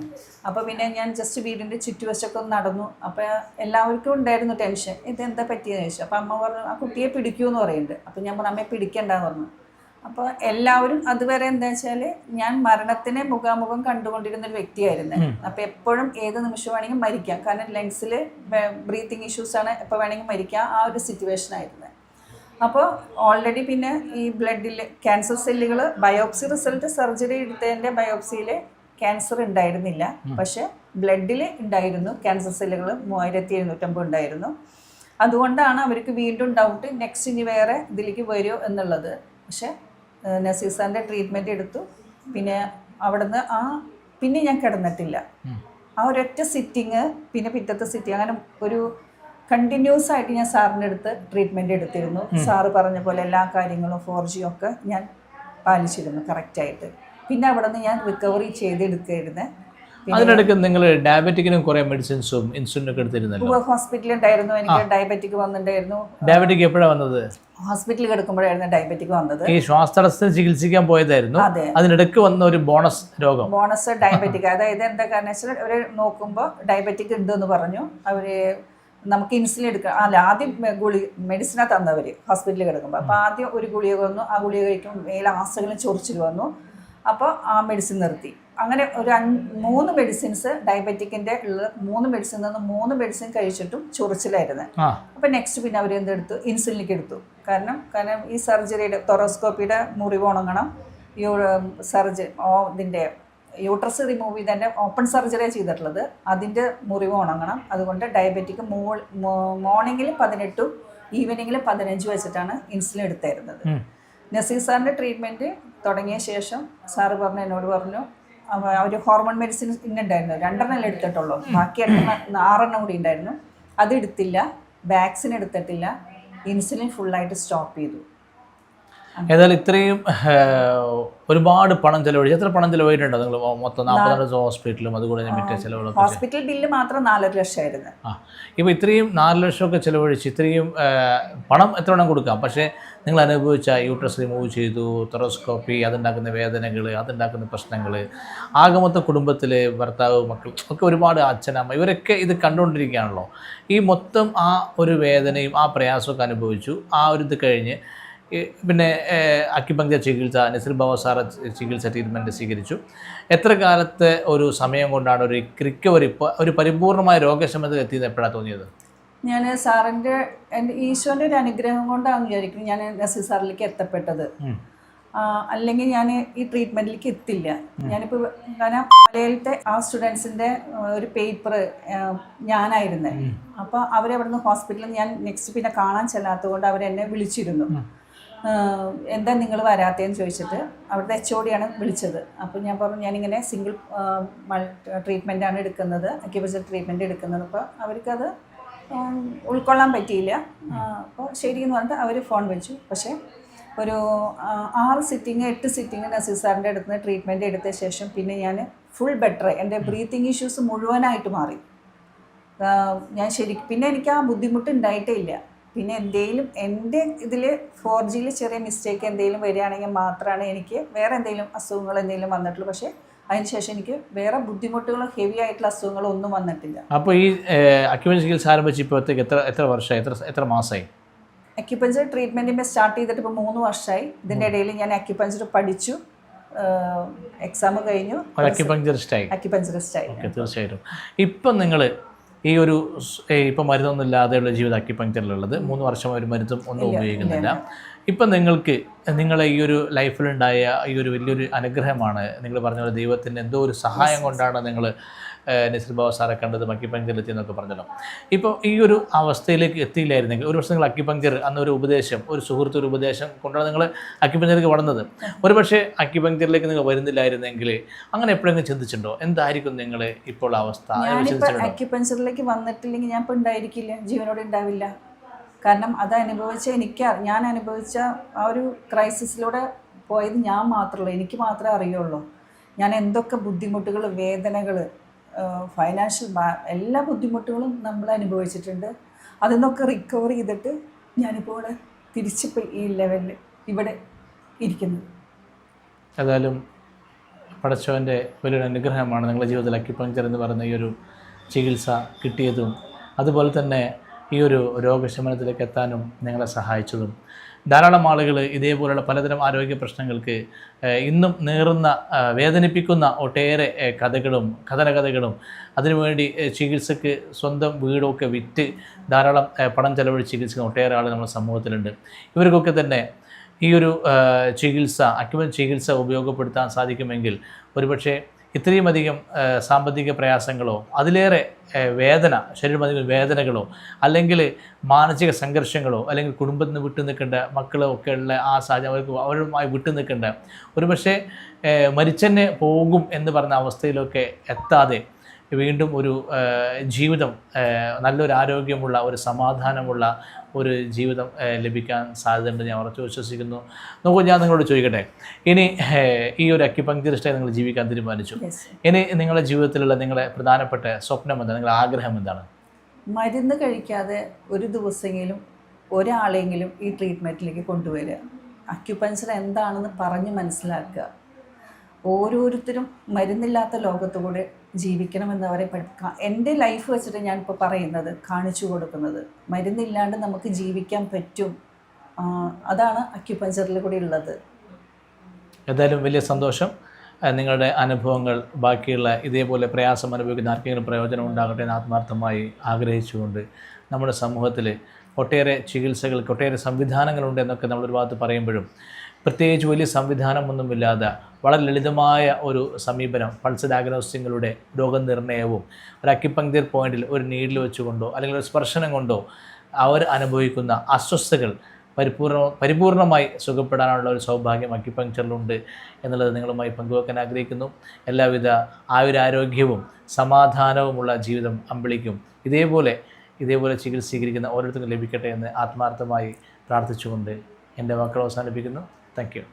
അപ്പോൾ പിന്നെ ഞാൻ ജസ്റ്റ് വീടിന്റെ ചുറ്റുവശമൊക്കെ ഒന്ന് നടന്നു. അപ്പോൾ എല്ലാവർക്കും ഉണ്ടായിരുന്നു ടെൻഷൻ. എന്താ പറ്റിയെന്ന് ചോദിച്ചു? അപ്പോൾ അമ്മ പറഞ്ഞു ആ കുട്ടിയെ പിടിക്കൂ എന്ന് പറയുന്നുണ്ട്. അപ്പോൾ ഞാൻ പറഞ്ഞു അമ്മയെ പിടിക്കണ്ടെന്ന് പറഞ്ഞു. അപ്പോൾ എല്ലാവരും അതുവരെ എന്താ വെച്ചാൽ ഞാൻ മരണത്തിനെ മുഖാമുഖം കണ്ടുകൊണ്ടിരുന്ന ഒരു വ്യക്തിയായിരുന്നു അപ്പോൾ എപ്പോഴും ഏത് നിമിഷം വേണമെങ്കിൽ മരിക്കാം. കാരണം ലങ്സിൽ ബ്രീത്തിങ് ഇഷ്യൂസ് ആണ് എപ്പോൾ വേണമെങ്കിൽ മരിക്കാം. ആ ഒരു സിറ്റുവേഷൻ ആയിരുന്നു. അപ്പോൾ ഓൾറെഡി പിന്നെ ഈ ബ്ലഡിൽ ക്യാൻസർ സെല്ലുകൾ ബയോപ്സി റിസൾട്ട് സർജറി എടുത്തതിന്റെ ബയോപ്സിയിൽ ക്യാൻസർ ഉണ്ടായിരുന്നില്ല. പക്ഷെ ബ്ലഡിൽ ഉണ്ടായിരുന്നു. ക്യാൻസർ സെല്ലുകൾ മൂവായിരത്തി എഴുന്നൂറ്റമ്പത് ഉണ്ടായിരുന്നു. അതുകൊണ്ടാണ് അവർക്ക് വീണ്ടും ഡൗട്ട് നെക്സ്റ്റ് ഇനി വേറെ ഇതിലേക്ക് വരുമോ എന്നുള്ളത്. പക്ഷെ നസീർ സാറിന്റെ ട്രീറ്റ്മെന്റ് എടുത്തു. പിന്നെ അവിടുന്ന് ആ പിന്നെ ഞാൻ കിടന്നിട്ടില്ല. ആ ഒരൊറ്റ സിറ്റിങ് പിന്നെ പിറ്റത്തെ സിറ്റിങ് അങ്ങനെ ഒരു കണ്ടിന്യൂസ് ആയിട്ട് ഞാൻ സാറിന്റെ അടുത്ത് ട്രീറ്റ്മെന്റ് എടുത്തിരുന്നു. സാറ് പറഞ്ഞ പോലെ എല്ലാ കാര്യങ്ങളും ഫോർ ജിയും ഒക്കെ ഞാൻ പാലിച്ചിരുന്നു കറക്റ്റായിട്ട് പിന്നെ അവിടെ നിന്ന് ഞാൻ റിക്കവറി ചെയ്തെടുക്കായിരുന്നു. അതിനിടയ്ക്ക് നിങ്ങൾ ഡയബറ്റിക്കിനും കുറെ മെഡിസിൻസും ഇൻസുലിനും ഒക്കെ എടുത്തിരുന്നല്ലോ? ഹോസ്പിറ്റലിൽ ഉണ്ടായിരുന്നു എനിക്ക് ഡയബറ്റിക് വന്നിട്ടുണ്ടായിരുന്നു. ഡയബറ്റിക് എപ്പോഴാണ് വന്നത്? ഹോസ്പിറ്റലിൽ കിടക്കുമ്പോഴായിരുന്നു ഡയബറ്റിക് വന്നത്. ഈ ശ്വാസതടസ്സത്തിന് ചികിത്സിക്കാൻ പോയതായിരുന്നു. അതെ. അതിനിടയ്ക്ക് വന്ന ഒരു ബോണസ് രോഗം. ബോണസ് ഡയബറ്റിക് അതായത് എന്താ കാരണം വെച്ചാൽ അവർ നോക്കുമ്പോൾ ഡയബറ്റിക് ഉണ്ട് എന്ന് പറഞ്ഞു. അവർ നമുക്ക് ഇൻസുലിൻ എടുക്കാം അല്ല ആദ്യം ഗുളി മെഡിസിനാണ് തന്നവർ ഹോസ്പിറ്റലിൽ കിടക്കുമ്പോൾ അപ്പോൾ ആദ്യം ഒരു ഗുളിക വന്നു ആ ഗുളിക കഴിക്കുമ്പോൾ മേലെ ആസകളും ചൊറിച്ചിൽ വന്നു. അപ്പോൾ ആ മെഡിസിൻ നിർത്തി. അങ്ങനെ ഒരു അഞ്ച് മൂന്ന് മെഡിസിൻസ് ഡയബറ്റിക്കിന്റെ ഉള്ള മൂന്ന് മെഡിസിൻ നിന്ന് മൂന്ന് മെഡിസിൻ കഴിച്ചിട്ടും ചൊറിച്ചിലായിരുന്നു. അപ്പൊ നെക്സ്റ്റ് പിന്നെ അവർ എന്തെടുത്തു? ഇൻസുലിനിക്ക് എടുത്തു. കാരണം കാരണം ഈ സർജറിയുടെ തൊറോസ്കോപ്പിയുടെ മുറിവ് ഉണങ്ങണം. യൂ സർജറി ഓ ഇതിന്റെ യൂട്രസ് റിമൂവ് ചെയ്തതിന്റെ ഓപ്പൺ സർജറിയാണ് ചെയ്തിട്ടുള്ളത്. അതിന്റെ മുറിവ് ഉണങ്ങണം. അതുകൊണ്ട് ഡയബറ്റിക് മോൾ മോർണിംഗിൽ പതിനെട്ടും ഈവനിങ്ങിൽ പതിനഞ്ച് വെച്ചിട്ടാണ് ഇൻസുലിൻ എടുത്തായിരുന്നത്. നസീർ സാറിന്റെ ട്രീറ്റ്മെന്റ് തുടങ്ങിയ ശേഷം സാറ് പറഞ്ഞു എന്നോട് പറഞ്ഞു അവർ ഹോർമോൺ മെഡിസിൻ ഇന്നുണ്ടായിരുന്നു. രണ്ടെണ്ണം എടുത്തിട്ടുള്ളൂ. ബാക്കി എട്ടെണ്ണം ആറെണ്ണം കൂടി ഉണ്ടായിരുന്നു. അത് എടുത്തില്ല. വാക്സിൻ എടുത്തിട്ടില്ല. ഇൻസുലിൻ ഫുള്ളായിട്ട് സ്റ്റോപ്പ് ചെയ്തു. ഏതായാലും ഇത്രയും ഒരുപാട് പണം ചെലവഴിച്ചു. എത്ര പണം ചെലവഴിച്ചിട്ടുണ്ടോ നിങ്ങൾ മൊത്തം നാൽപ്പത് ദിവസം ഹോസ്പിറ്റലും അതുകൂടെ മറ്റേ ചെലവുകളൊക്കെ ഹോസ്പിറ്റൽ ബില്ല് മാത്രം നാലര ലക്ഷമായിരുന്നു. ആ ഇപ്പോൾ ഇത്രയും നാല് ലക്ഷമൊക്കെ ചെലവഴിച്ച് ഇത്രയും പണം എത്ര വേണം കൊടുക്കാം? പക്ഷേ നിങ്ങൾ അനുഭവിച്ച യൂട്രസ് റിമൂവ് ചെയ്തു തൊറോസ്കോപ്പി അതുണ്ടാക്കുന്ന വേദനകൾ അതുണ്ടാക്കുന്ന പ്രശ്നങ്ങൾ ആകെ മൊത്തം കുടുംബത്തിൽ ഭർത്താവ് മക്കൾ ഒക്കെ ഒരുപാട് അച്ഛനമ്മ ഇവരൊക്കെ ഇത് കണ്ടുകൊണ്ടിരിക്കുകയാണല്ലോ. ഈ മൊത്തം ആ ഒരു വേദനയും ആ പ്രയാസമൊക്കെ അനുഭവിച്ചു. ആ ഒരു ഇത് കഴിഞ്ഞ് പിന്നെ അക്യുപങ്ക്ചർ ചികിത്സ നസിർ ബാബാസാറ ചികിത്സ ട്രീറ്റ്മെന്റ് സ്വീകരിച്ചു. എത്ര കാലത്തെ ഒരു സമയം കൊണ്ടാണ് ഒരു റിക്കവറി ഒരു പരിപൂർണമായ രോഗക്ഷമത എത്തിയത് എപ്പോഴാണ് തോന്നിയത്? ഞാൻ സാറിന്റെ എന്റെ ഈശോന്റെ ഒരു അനുഗ്രഹം കൊണ്ടാണ് വിചാരിക്കുന്നത് ഞാൻ നസീർ സാറിലേക്ക് എത്തപ്പെട്ടത്. അല്ലെങ്കിൽ ഞാൻ ഈ ട്രീറ്റ്മെന്റിലേക്ക് എത്തില്ല. ഞാനിപ്പോൾ കാരണം മലയാളത്തെ ആ സ്റ്റുഡൻസിന്റെ ഒരു പേപ്പർ ഞാനായിരുന്നേ. അപ്പോൾ അവരവിടുന്ന് ഹോസ്പിറ്റലിൽ ഞാൻ നെക്സ്റ്റ് പിന്നെ കാണാൻ ചെല്ലാത്തത് കൊണ്ട് അവരെന്നെ വിളിച്ചിരുന്നു. എന്താ നിങ്ങൾ വരാത്തതെന്ന് ചോദിച്ചിട്ട് അവിടുത്തെ എച്ച് ഒ ഡിയാണ് വിളിച്ചത്. അപ്പോൾ ഞാൻ പറഞ്ഞു ഞാനിങ്ങനെ സിംഗിൾ ട്രീറ്റ്മെന്റാണ് എടുക്കുന്നത് അക്യുപച്ചർ ട്രീറ്റ്മെന്റ് എടുക്കുന്നത്. അപ്പോൾ അവർക്കത് ഉൾക്കൊള്ളാൻ പറ്റിയില്ല. അപ്പോൾ ശരി എന്ന് പറഞ്ഞിട്ട് അവർ ഫോൺ വെച്ചു പക്ഷേ ഒരു ആറ് സിറ്റിങ് എട്ട് സിറ്റിങ് നസീർ സാറിന്റെ അടുത്ത് നിന്ന് ട്രീറ്റ്മെന്റ് എടുത്ത ശേഷം പിന്നെ ഞാൻ ഫുൾ ബെറ്റർ എന്റെ ബ്രീത്തിങ് ഇഷ്യൂസ് മുഴുവനായിട്ട് മാറി. ഞാൻ ശരി പിന്നെ എനിക്ക് ആ ബുദ്ധിമുട്ട് ഉണ്ടായിട്ടേ ഇല്ല. പിന്നെ എന്തെങ്കിലും എന്റെ ഇതിൽ ഫോർ ജിയിൽ ചെറിയ മിസ്റ്റേക്ക് എന്തെങ്കിലും വരികയാണെങ്കിൽ മാത്രമാണ് എനിക്ക് വേറെ എന്തെങ്കിലും അസുഖങ്ങൾ എന്തെങ്കിലും വന്നിട്ടുള്ളൂ. പക്ഷേ അതിനുശേഷം എനിക്ക് വേറെ ബുദ്ധിമുട്ടുകളോ ഹെവി ആയിട്ടുള്ള അസുഖങ്ങളോ ഒന്നും വന്നിട്ടില്ല. അപ്പോൾ ഈ അക്യുപഞ്ചർ ചികിത്സ ആരംഭിച്ച് ഇപ്പോഴത്തേക്ക് എത്ര എത്ര വർഷമായി? എത്ര എത്ര മാസമായി? അക്യുപഞ്ചർ ട്രീറ്റ്മെന്റിന്റെ സ്റ്റാർട്ട് ചെയ്തിട്ട് ഇപ്പോൾ മൂന്ന് വർഷമായി ഇതിന്റെ ഇടയിൽ ഞാൻ അക്യുപഞ്ചർ പഠിച്ചു. എക്സാം കഴിഞ്ഞു. അക്യുപഞ്ചറിസ്റ്റ് ആയി. ഓക്കെ തീർച്ചയായിട്ടും. ഇപ്പം നിങ്ങൾ ഈ ഒരു ഇപ്പം മരുന്നൊന്നും ഇല്ലാതെയുള്ള ജീവിതം അക്യുപഞ്ചറിലുള്ളത് മൂന്ന് വർഷം ഒരു മരുന്നും ഒന്നും ഉപയോഗിക്കുന്നില്ല. ഇപ്പം നിങ്ങൾക്ക് നിങ്ങളെ ഈ ഒരു ലൈഫിലുണ്ടായ ഈ ഒരു വലിയൊരു അനുഗ്രഹമാണ്. നിങ്ങൾ പറഞ്ഞ പോലെ ദൈവത്തിന്റെ എന്തോ ഒരു സഹായം കൊണ്ടാണ് നിങ്ങൾ നസീർ ബാബു സാറെ കണ്ടത് അക്കിപ്പഞ്ചറിലെത്തി എന്നൊക്കെ പറഞ്ഞല്ലോ. ഇപ്പോൾ ഈ ഒരു അവസ്ഥയിലേക്ക് എത്തിയില്ലായിരുന്നെങ്കിൽ ഒരു പക്ഷേ നിങ്ങൾ അക്കിപ്പഞ്ചർ അന്ന് ഒരു ഉപദേശം ഒരു സുഹൃത്ത് ഒരു ഉപദേശം കൊണ്ടാണ് നിങ്ങൾ അക്കിപ്പഞ്ചറിലേക്ക് വളർന്നത് ഒരു പക്ഷേ അക്കിപ്പഞ്ചറിലേക്ക് നിങ്ങൾ വരുന്നില്ലായിരുന്നെങ്കിൽ അങ്ങനെ എപ്പോഴെങ്കിലും ചിന്തിച്ചിട്ടുണ്ടോ? എന്തായിരിക്കും നിങ്ങൾ ഇപ്പോൾ അവസ്ഥ? അക്യുപഞ്ചറിലേക്ക് വന്നിട്ടില്ലെങ്കിൽ ഞാൻ ഇപ്പോൾ ഉണ്ടായിരിക്കില്ല ജീവനോടെ ഉണ്ടാവില്ല. കാരണം അത് അനുഭവിച്ച എനിക്ക് ഞാൻ അനുഭവിച്ച ആ ഒരു ക്രൈസിസിലൂടെ പോയത് ഞാൻ മാത്രമല്ല എനിക്ക് മാത്രമേ അറിയുള്ളൂ. ഞാൻ എന്തൊക്കെ ബുദ്ധിമുട്ടുകൾ വേദനകൾ ഫൈനാൻഷ്യൽ എല്ലാ ബുദ്ധിമുട്ടുകളും നമ്മൾ അനുഭവിച്ചിട്ടുണ്ട്. അതിൽ നിന്നൊക്കെ റിക്കവർ ചെയ്തിട്ട് ഞാനിപ്പോൾ തിരിച്ചിപ്പോൾ ഈ ലെവലിൽ ഇവിടെ ഇരിക്കുന്നത്. ഏതായാലും പടച്ചവന്റെ വലിയൊരു അനുഗ്രഹമാണ് നിങ്ങളുടെ ജീവിതത്തിൽ അക്യുപങ്ചർ എന്ന് പറയുന്ന ഈ ഒരു ചികിത്സ കിട്ടിയതും. അതുപോലെ തന്നെ ഈ ഒരു രോഗശമനത്തിലേക്ക് എത്താനും നിങ്ങളെ സഹായിച്ചതും. ധാരാളം ആളുകൾ ഇതേപോലുള്ള പലതരം ആരോഗ്യ പ്രശ്നങ്ങൾക്ക് ഇന്നും നേറുന്ന വേദനിപ്പിക്കുന്ന ഒട്ടേറെ കഥകളും കഥനകഥകളും അതിനുവേണ്ടി ചികിത്സക്ക് സ്വന്തം വീടൊക്കെ വിറ്റ് ധാരാളം പണം ചെലവഴിച്ച് ചികിത്സിക്കുന്ന ഒട്ടേറെ ആളുകൾ നമ്മുടെ സമൂഹത്തിലുണ്ട്. ഇവർക്കൊക്കെ തന്നെ ഈ ഒരു ചികിത്സ അക്യുമൻ ചികിത്സ ഉപയോഗപ്പെടുത്താൻ സാധിക്കുമെങ്കിൽ ഒരുപക്ഷെ ഇത്രയും അധികം സാമ്പത്തിക പ്രയാസങ്ങളോ അതിലേറെ വേദന ശരീരം അധികം വേദനകളോ അല്ലെങ്കിൽ മാനസിക സംഘർഷങ്ങളോ അല്ലെങ്കിൽ കുടുംബത്തിൽ നിന്ന് വിട്ടു നിൽക്കേണ്ട മക്കളോ ഒക്കെ ഉള്ള ആ സാഹചര്യം അവർക്ക് അവരുമായി വിട്ടു നിൽക്കേണ്ട ഒരുപക്ഷെ മരിച്ചെന്നെ പോകും എന്ന് പറഞ്ഞ അവസ്ഥയിലൊക്കെ എത്താതെ വീണ്ടും ഒരു ജീവിതം നല്ലൊരു ആരോഗ്യമുള്ള ഒരു സമാധാനമുള്ള ഒരു ജീവിതം ലഭിക്കാൻ സാധ്യതയുണ്ട് ഞാൻ ഉറച്ചു വിശ്വസിക്കുന്നു. നോക്കൂ ഞാൻ നിങ്ങളോട് ചോദിക്കട്ടെ? ഇനി ഈ ഒരു അക്യുപങ്ക്ചറിസ്റ്റായി നിങ്ങൾ ജീവിക്കാൻ തീരുമാനിച്ചു. ഇനി നിങ്ങളുടെ ജീവിതത്തിലുള്ള നിങ്ങളുടെ പ്രധാനപ്പെട്ട സ്വപ്നം എന്താണ്? നിങ്ങളുടെ ആഗ്രഹം എന്താണ്? മരുന്ന് കഴിക്കാതെ ഒരു ദിവസമെങ്കിലും ഒരാളെങ്കിലും ഈ ട്രീറ്റ്മെന്റിലേക്ക് കൊണ്ടുവരിക. അക്യുപഞ്ചർ എന്താണെന്ന് പറഞ്ഞ് മനസ്സിലാക്കുക. ഓരോരുത്തരും മരുന്നില്ലാത്ത ലോകത്തുകൂടെ ജീവിക്കണമെന്ന് അവരെ പഠിക്കുക എന്റെ ലൈഫ് വെച്ചിട്ട് ഞാനിപ്പോൾ പറയുന്നത് കാണിച്ചു കൊടുക്കുന്നത്. മരുന്നില്ലാണ്ട് നമുക്ക് ജീവിക്കാൻ പറ്റും. അതാണ് അക്യുപഞ്ചറിൽ കൂടി ഉള്ളത്. എന്തായാലും വലിയ സന്തോഷം. നിങ്ങളുടെ അനുഭവങ്ങൾ ബാക്കിയുള്ള ഇതേപോലെ പ്രയാസം അനുഭവിക്കുന്ന ആർക്കെങ്കിലും പ്രയോജനം ഉണ്ടാകട്ടെ എന്ന് ആത്മാർത്ഥമായി ആഗ്രഹിച്ചുകൊണ്ട് നമ്മുടെ സമൂഹത്തിൽ ഒട്ടേറെ ചികിത്സകൾക്ക് ഒട്ടേറെ സംവിധാനങ്ങളുണ്ട് എന്നൊക്കെ നമ്മളൊരു ഭാഗത്ത് പറയുമ്പോഴും പ്രത്യേകിച്ച് വലിയ സംവിധാനമൊന്നുമില്ലാതെ വളരെ ലളിതമായ ഒരു സമീപനം പൾസ് ഡയഗ്നോസ്റ്റിങ്ങളുടെ രോഗനിർണയവും ഒരു അക്കിപ്പങ്ക്തിർ പോയിന്റിൽ ഒരു നീഡിൽ വെച്ചുകൊണ്ടോ അല്ലെങ്കിൽ ഒരു സ്പർശനം കൊണ്ടോ അവർ അനുഭവിക്കുന്ന അസ്വസ്ഥകൾ പരിപൂർണ പരിപൂർണമായി സുഖപ്പെടാനുള്ള ഒരു സൗഭാഗ്യം അക്യുപങ്ക്ചറിലുണ്ട് എന്നുള്ളത് നിങ്ങളുമായി പങ്കുവെക്കാൻ ആഗ്രഹിക്കുന്നു. എല്ലാവിധ ആയുരാരോഗ്യവും സമാധാനവുമുള്ള ജീവിതം അമ്പിളിക്കും. ഇതേപോലെ ഇതേപോലെ ചികിത്സീകരിക്കുന്ന ഓരോരുത്തർക്കും ലഭിക്കട്ടെ എന്ന് ആത്മാർത്ഥമായി പ്രാർത്ഥിച്ചുകൊണ്ട് എന്റെ വാക്കുകൾ അവസാനിപ്പിക്കുന്നു. Thank you